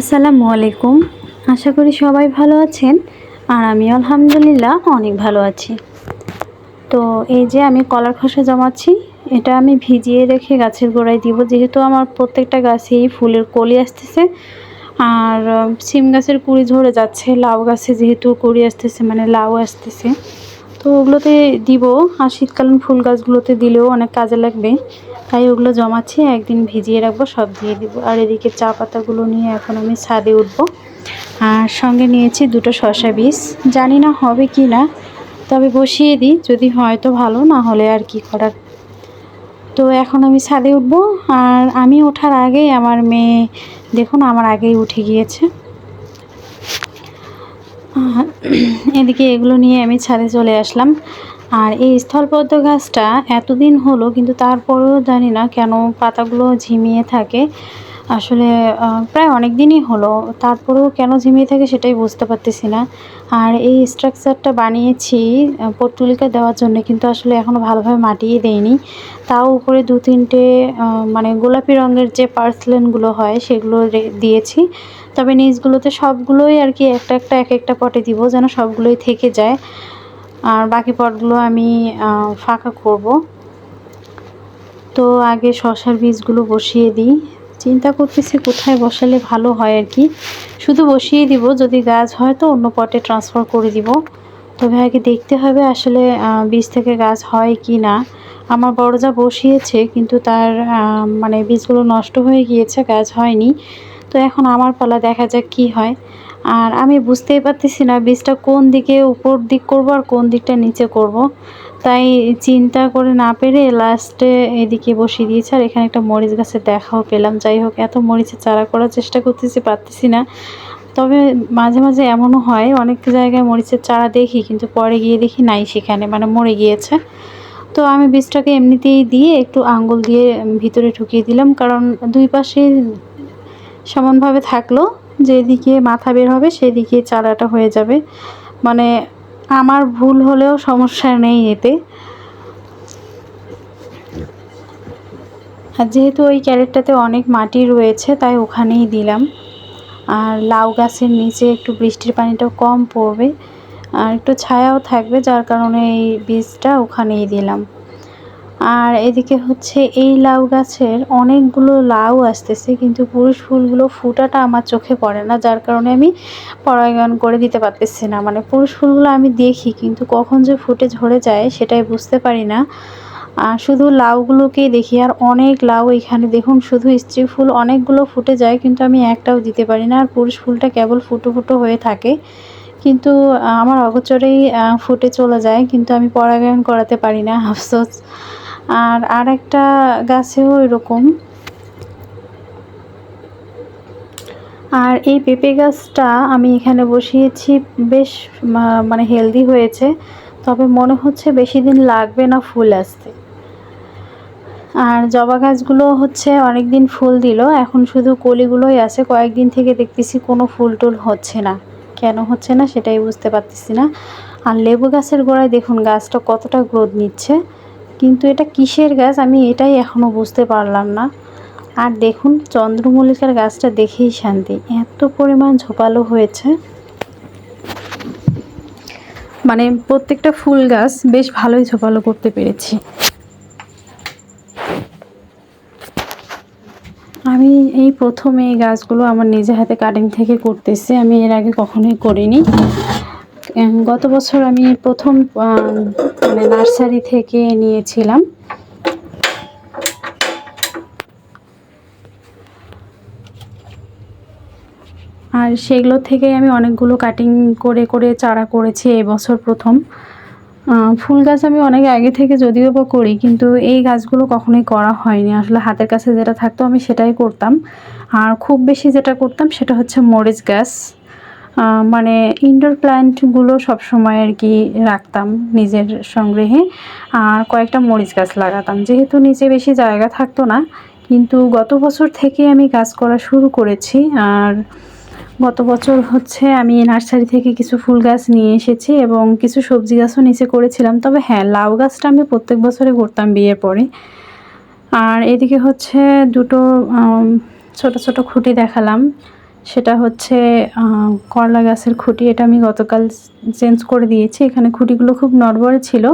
আসসালামু আলাইকুম। আশা করি সবাই ভালো আছেন আর আমি আলহামদুলিল্লাহ অনেক ভালো আছি। তো এই যে আমি কলার খোসা জমাচ্ছি, এটা আমি ভিজিয়ে রেখে গাছের গোড়ায় দিব। যেহেতু আমার প্রত্যেকটা গাছেই ফুলের কলি আসতেছে, আর সিম গাছের কুড়ি ঝরে যাচ্ছে, লাউ গাছে যেহেতু কুড়ি আসতেছে মানে লাউ আসতেছে। তো ওগুলোতে দিব। আর শীতকালীন ফুল গাছগুলোতে দিলেও অনেক কাজে লাগবে। তাই ওগুলো জমাচ্ছি, একদিন ভিজিয়ে রাখব, সব দিয়ে দিব। আর এদিকে চা পাতাগুলো নিয়ে এখন আমি ছাদে উঠবো। আর সঙ্গে নিয়েছি দুটো শশা বীজ। জানি না হবে কি না, তবে বসিয়ে দিই। যদি হয় তো ভালো, না হলে আর কি করার। তো এখন আমি ছাদে উঠবো। আর আমি ওঠার আগেই আমার মেয়ে, দেখুন, আমার আগেই উঠে গিয়েছে। এদিকে এগুলো নিয়ে আমি ছাদে চলে আসলাম। আর এই স্থলপদ্ম গাছটা এতদিন হলো, কিন্তু তারপরেও জানি না কেন পাতাগুলো ঝিমিয়ে থাকে। আসলে প্রায় অনেক দিনই হলো, তারপরেও কেন ঝিমিয়ে থাকে সেটাই বুঝতে পারতেছি না। আর এই স্ট্রাকচারটা বানিয়েছি পট্টুলিকা দেওয়ার জন্য, কিন্তু আসলে এখনও ভালোভাবে মাটিয়ে দেয়নি তাও উপরে দু তিনটে মানে গোলাপি রঙের যে পার্সলেনগুলো হয়, সেগুলো দিয়েছি। তবে নিচগুলোতে সবগুলোই আর কি একটা একটা, এক একটা পটে দিব যেন সবগুলোই থেকে যায়। আর বাকি পটগুলো আমি ফাঁকা করব। তো আগে শশার বীজগুলো বসিয়ে দিই। চিন্তা করতেছি কোথায় বসালে ভালো হয় আর কি। শুধু বসিয়ে দিব, যদি গাছ হয় তো অন্য পটে ট্রান্সফার করে দিব। তবে আগে দেখতে হবে আসলে বীজ থেকে গাছ হয় কি না। আমার বড় যা বসিয়েছে, কিন্তু তার মানে বীজগুলো নষ্ট হয়ে গিয়েছে, গাছ হয়নি। তো এখন আমার পালা দেখা যাক কি হয়। আর আমি বুঝতেই পারতেছি না বীজটা কোন দিকে উপর দিক করব আর কোন দিকটা নিচে করব। তাই চিন্তা করে না পেরে লাস্টে এদিকে বসিয়ে দিয়েছে। আর এখানে একটা মরিচ গাছের দেখাও পেলাম। যাই হোক, এত মরিচের চারা করার চেষ্টা করতেছি, পারতেছি না। তবে মাঝে মাঝে এমনও হয়, অনেক জায়গায় মরিচের চারা দেখি, কিন্তু পরে গিয়ে দেখি নাই সেখানে মানে মরে গিয়েছে। তো আমি বীজটাকে এমনিতেই দিয়ে একটু আঙ্গুল দিয়ে ভিতরে ঢুকিয়ে দিলাম, কারণ দুই পাশে সমানভাবে থাকল। যেদিকে মাথা বের হবে, সেদিকে চারাটা হয়ে যাবে। মানে আমার ভুল হলেও সমস্যা নেই এতে। আর যেহেতু ওই ক্যারেটটাতে অনেক মাটি রয়েছে, তাই ওখানেই দিলাম। আর লাউ গাছের নিচে একটু বৃষ্টির পানিটাও কম পড়বে। আর একটু ছায়াও থাকবে, যার কারণে এই বীজটা ওখানেই দিলাম। আর এদিকে হচ্ছে এই লাউ গাছের অনেকগুলো লাউ আসতেছে, কিন্তু পুরুষ ফুলগুলো ফুটাটা আমার চোখে পড়ে না, যার কারণে আমি পরাগায়ন করে দিতে পারতেছি না। মানে পুরুষ ফুলগুলো আমি দেখি, কিন্তু কখন যে ফুটে ঝরে যায় সেটাই বুঝতে পারি না। আর শুধু লাউগুলোকেই দেখি, আর অনেক লাউ এখানে দেখুন, শুধু স্ত্রী ফুল অনেকগুলো ফুটে যায়, কিন্তু আমি একটাও দিতে পারি না। আর পুরুষ ফুলটা কেবল ফুটো ফুটো হয়ে থাকে, কিন্তু আমার অগোচরেই ফুটে চলে যায়, কিন্তু আমি পরাগায়ন করাতে পারি না, আফসোস। আর আর একটা গাছেও এরকম। আর এই পেঁপে গাছটা আমি এখানে বসিয়েছি, বেশ মানে হেলদি হয়েছে। তবে মনে হচ্ছে বেশি দিন লাগবে না ফুল আসতে। আর জবা গাছগুলো হচ্ছে অনেক দিন ফুল দিল, এখন শুধু কলিগুলোই আছে। কয়েকদিন থেকে দেখতেছি কোনো ফুল টুল হচ্ছে না। কেন হচ্ছে না সেটাই বুঝতে পারতেছি না। আর লেবু গাছের গোড়ায় দেখুন, গাছটা কতটা গ্রোথ নিচ্ছে। কিন্তু এটা কিসের গাছ? আমি এটাই এখনও বুঝতে পারলাম না। আর দেখুন, চন্দ্রমল্লিকার গাছটা দেখেই শান্তি। এত পরিমাণ ঝোপালো হয়েছে। মানে প্রত্যেকটা ফুল গাছ বেশ ভালোই ঝোপালো করতে পেরেছি। আমি এই প্রথমে এই গাছগুলো আমার নিজে হাতে কাটিং থেকে করতেছি। আমি এর আগে কখনোই করিনি। গত বছর আমি প্রথম মানে নার্সারি থেকে নিয়েছিলাম। আর সেগুলো থেকে আমি অনেকগুলো কাটিং করে করে, চারা করেছি এবছর প্রথম। ফুল গাছ আমি অনেক আগে থেকে যদিও বা করি, কিন্তু এই গাছগুলো কখনোই করা হয়নি। আসলে হাতের কাছে যেটা থাকতো আমি সেটাই করতাম। আর খুব বেশি যেটা করতাম সেটা হচ্ছে মরিচ গাছ। মানে ইনডোর প্ল্যান্টগুলো সবসময় আর কি রাখতাম নিজের সংগ্রহে। আর কয়েকটা মরিচ গাছ লাগাতাম। যেহেতু নিচে বেশি জায়গা থাকতো না, কিন্তু গত বছর থেকে আমি গাছ করা শুরু করেছি। আর গত বছর হচ্ছে আমি নার্সারি থেকে কিছু ফুল গাছ নিয়ে এসেছি এবং কিছু সবজি গাছও নিচে করেছিলাম। তবে হ্যাঁ লাউ গাছটা আমি প্রত্যেক বছরে করতাম বিয়ের পরে। আর এদিকে হচ্ছে দুটো ছোট ছোট খুঁটি দেখালাম। সেটা হচ্ছে করলা গাছের খুঁটি, এটা আমি গতকাল চেঞ্জ করে দিয়েছি। এখানে খুঁটিগুলো খুব নড়বড়ে ছিল।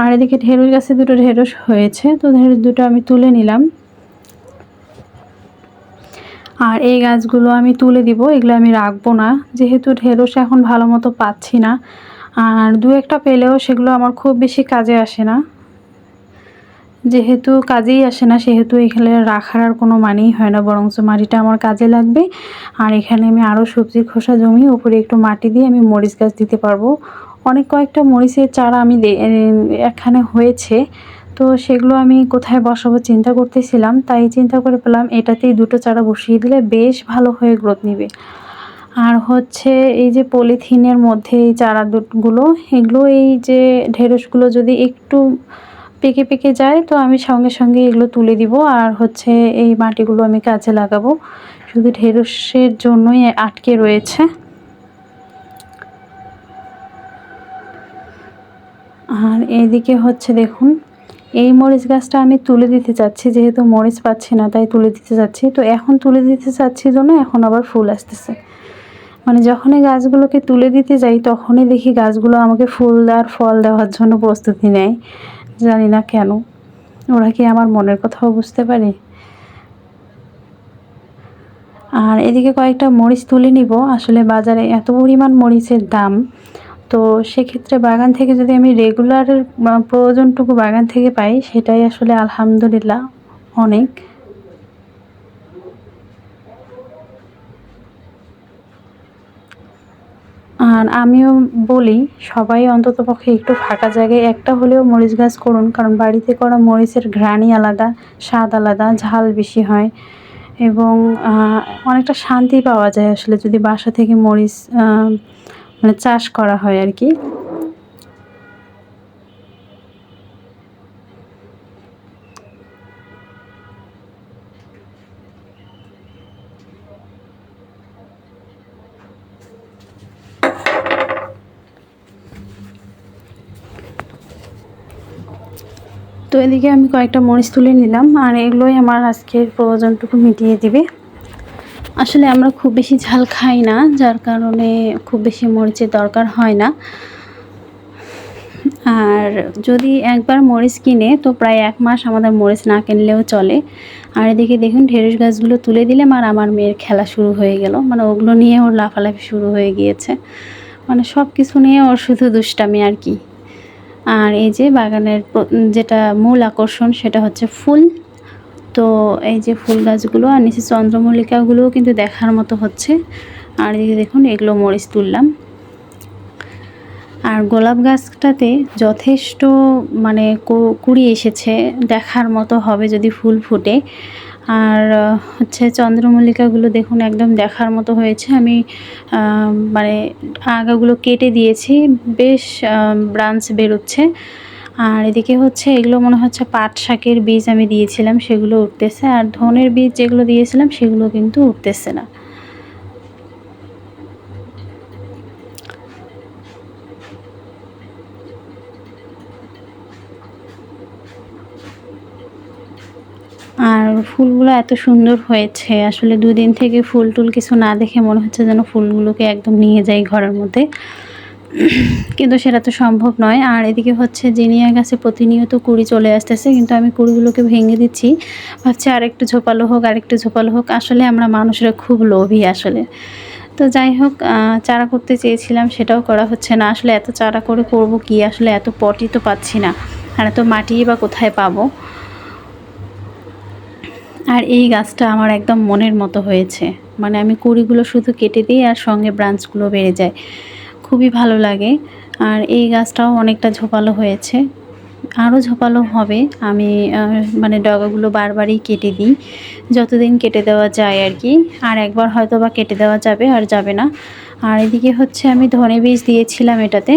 আর এদিকে ঢেঁড়স গাছে দুটো ঢেঁড়স হয়েছে, তো ঢেঁড়স দুটো আমি তুলে নিলাম। আর এই গাছগুলো আমি তুলে দিব, এগুলো আমি রাখব না। যেহেতু ঢেঁড়স এখন ভালো মতো পাচ্ছি না, আর দু একটা পেলেও সেগুলো আমার খুব বেশি কাজে আসে না। যেহেতু কাজেই আসে না, সেহেতু এখানে রাখার আর কোনো মানেই হয় না, বরঞ্চ মাটিটা আমার কাজে লাগবে। আর এখানে আমি আরও সবজির খোসা জমি, উপরে একটু মাটি দিয়ে আমি মরিচ গাছ দিতে পারব। অনেক কয়েকটা মরিচের চারা আমি এখানে হয়েছে। তো সেগুলো আমি কোথায় বসাবো চিন্তা করতেছিলাম, তাই চিন্তা করে পেলাম এটাতেই দুটো চারা বসিয়ে দিলে বেশ ভালো হয়ে গ্রোথ নিবে। আর হচ্ছে এই যে পলিথিনের মধ্যে এই চারাগুলো এগুলো এই যে ঢেঁড়সগুলো যদি একটু পেকে পেকে যায়, তো আমি সঙ্গে সঙ্গে এগুলো তুলে দিব। আর হচ্ছে এই মাটিগুলো আমি কাজে লাগাবো। শুধু ঢেঁড়সের জন্যই আটকে রয়েছে। আর এইদিকে হচ্ছে দেখুন, এই মরিচ গাছটা আমি তুলে দিতে চাচ্ছি, যেহেতু মরিচ পাচ্ছি না, তাই তুলে দিতে চাচ্ছি। তো এখন তুলে দিতে চাচ্ছি জন্য এখন আবার ফুল আসতেছে। মানে যখনই গাছগুলোকে তুলে দিতে যাই, তখনই দেখি গাছগুলো আমাকে ফুল আর ফল দেওয়ার জন্য প্রস্তুতি নেয়। জানি না কেন। ওরা কি আমার মনের কথাও বুঝতে পারে? আর এদিকে কয়েকটা মরিচ তুলে নিব। আসলে বাজারে এত পরিমাণ মরিচের দাম। তো সেক্ষেত্রে বাগান থেকে যদি আমি রেগুলার প্রয়োজনটুকু বাগান থেকে পাই, সেটাই আসলে আলহামদুলিল্লাহ অনেক। আর আমিও বলি, সবাই অন্তত পক্ষে একটু ফাঁকা জায়গায় একটা হলেও মরিচ গাছ করুন, কারণ বাড়িতে করা মরিচের ঘ্রাণি আলাদা, স্বাদ আলাদা, ঝাল বেশি হয় এবং অনেকটা শান্তি পাওয়া যায় আসলে যদি বাসা থেকে মরিচ মানে চাষ করা হয় আর কি। তো এদিকে আমি কয়েকটা মরিচ তুলে নিলাম, আর এগুলোই আমার আজকের প্রয়োজনটুকু মিটিয়ে দিবে। আসলে আমরা খুব বেশি ঝাল খাই না, যার কারণে খুব বেশি মরিচের দরকার হয় না। আর যদি একবার মরিচ কিনে, তো প্রায় এক মাস আমাদের মরিচ না কিনলেও চলে। আর এদিকে দেখুন, ঢেঁড়স গাছগুলো তুলে দিলাম, আর আমার মেয়ের খেলা শুরু হয়ে গেল। মানে ওগুলো নিয়ে ওর লাফালাফি শুরু হয়ে গিয়েছে। মানে সব কিছু নিয়ে ওর শুধু দুষ্টামি আর কি। আর এই যে বাগানের যেটা মূল আকর্ষণ সেটা হচ্ছে ফুল। তো এই যে ফুল গাছগুলো আর নিচে চন্দ্রমল্লিকাগুলোও কিন্তু দেখার মতো হচ্ছে। আর এদিকে দেখুন, এগুলো মরিচ তুললাম। আর গোলাপ গাছটাতে যথেষ্ট মানে কুড়ি এসেছে, দেখার মতো হবে যদি ফুল ফুটে। আর হচ্ছে চন্দ্রমল্লিকাগুলো দেখুন একদম দেখার মতো হয়েছে। আমি মানে আগাগুলো কেটে দিয়েছি, বেশ ব্রাঞ্চ বেরোচ্ছে। আর এদিকে হচ্ছে এগুলো মনে হচ্ছে পাট শাকের বীজ আমি দিয়েছিলাম, সেগুলো উঠতেছে। আর ধনের বীজ যেগুলো দিয়েছিলাম, সেগুলো কিন্তু উঠতেছে না আর ফুলগুলো এত সুন্দর হয়েছে। আসলে দুদিন থেকে ফুল টুল কিছু না দেখে মনে হচ্ছে যেন ফুলগুলোকে একদম নিয়ে যাই ঘরের মধ্যে। কিন্তু সেটা তো সম্ভব নয়। আর এদিকে হচ্ছে জিনিয়া গাছে প্রতিনিয়ত কুড়ি চলে আসতেছে, কিন্তু আমি কুড়িগুলোকে ভেঙে দিচ্ছি। ভাবছি আরেকটু ঝোপালো হোক, আরেকটু ঝোপালো হোক। আসলে আমরা মানুষরা খুব লোভী আসলে। তো যাই হোক চারা করতে চেয়েছিলাম, সেটাও করা হচ্ছে না। আসলে এত চারা করে করব কি? আসলে এত পটি তো পাচ্ছি না। আর এত মাটি বা কোথায় পাবো? আর এই গাছটা আমার একদম মনের মতো হয়েছে। মানে আমি কুড়িগুলো শুধু কেটে দিই আর সঙ্গে ব্রাঞ্চগুলো বেড়ে যায়। খুবই ভালো লাগে। আর এই গাছটাও অনেকটা ঝোপালো হয়েছে। আরও ঝোপালো হবে। আমি মানে ডগাগুলো বারবারই কেটে দিই। যতদিন কেটে দেওয়া যায় আর কি। আর একবার হয়তো বা কেটে দেওয়া যাবে আর যাবে না। আর এদিকে হচ্ছে আমি ধনে বীজ দিয়েছিলাম এটাতে।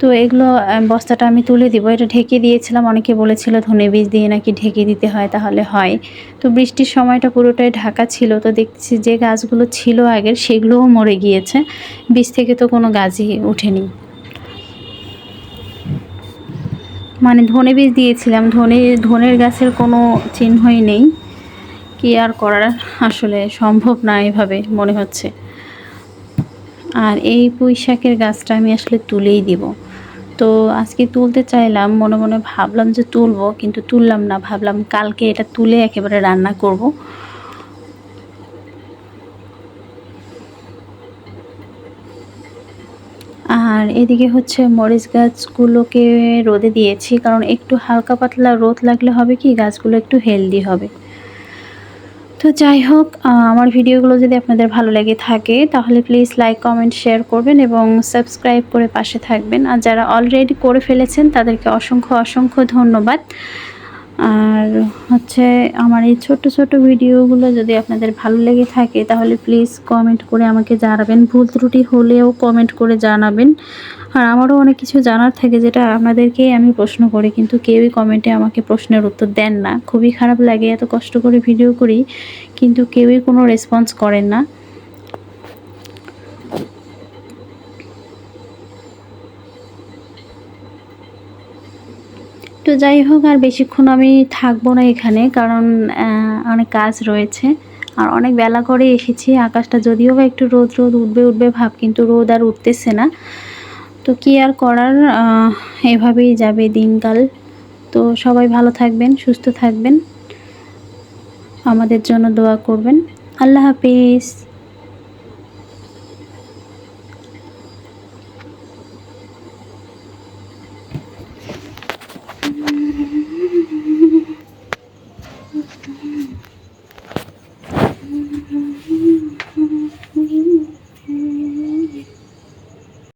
তো এগুলো বস্তাটা আমি তুলে দিব। এটা ঢেকে দিয়েছিলাম। অনেকে বলেছিল ধনে বীজ দিয়ে নাকি ঢেকে দিতে হয়, তাহলে হয়। তো বৃষ্টির সময়টা পুরোটাই ঢাকা ছিল। তো দেখছি যে গাছগুলো ছিল আগের, সেগুলোও মরে গিয়েছে। বীজ থেকে তো কোনো গাছই ওঠেনি মানে ধনে বীজ দিয়েছিলাম। ধনে, ধনের গাছের কোনো চিহ্নই নেই। কি আর করার? আসলে সম্ভব না এভাবে, মনে হচ্ছে। আর এই পুঁই শাকের গাছটা আমি আসলে তুলেই দিব। তো আজকে তুলতে চাইলাম, মনে মনে ভাবলাম যে তুলবো, কিন্তু তুললাম না। ভাবলাম কালকে এটা তুলে একেবারে রান্না করব। আর এদিকে হচ্ছে মরিচ গাছগুলোকে রোদে দিয়েছি, কারণ একটু হালকা পাতলা রোদ লাগলে হবে কি, গাছগুলো একটু হেলদি হবে। তো যাই হোক আমার ভিডিওগুলো যদি আপনাদের ভালো লেগে থাকে, তাহলে প্লিজ লাইক কমেন্ট শেয়ার করবেন এবং সাবস্ক্রাইব করে পাশে থাকবেন। আর যারা অলরেডি করে ফেলেছেন, তাদেরকে অসংখ্য অসংখ্য ধন্যবাদ। আর হচ্ছে আমার এই ছোট ছোট ভিডিওগুলো যদি আপনাদের ভালো লেগে থাকে, তাহলে প্লিজ কমেন্ট করে আমাকে জানাবেন। ভুল ত্রুটি হলেও কমেন্ট করে জানাবেন। আর আমারও অনেক কিছু জানার থাকে যেটা আপনাদেরকেই আমি প্রশ্ন করি, কিন্তু কেউই কমেন্টে আমাকে প্রশ্নের উত্তর দেন না। খুবই খারাপ লাগে, এত কষ্ট করে ভিডিও করি, কিন্তু কেউই কোনো রেসপন্স করেন না। তো যাই হোক, আর বেশিক্ষণ আমি থাকব না এখানে, কারণ অনেক কাজ রয়েছে। আর অনেক বেলা করে এসেছি, আকাশটা যদিও বা একটু রোদ রোদ উঠবে উঠবে ভাব, কিন্তু রোদ আর উঠতেছে না। তো কি আর করার এভাবেই যাবে দিনকাল। তো সবাই ভালো থাকবেন, সুস্থ থাকবেন। আমাদের জন্য দোয়া করবেন। আল্লাহ হাফিজ।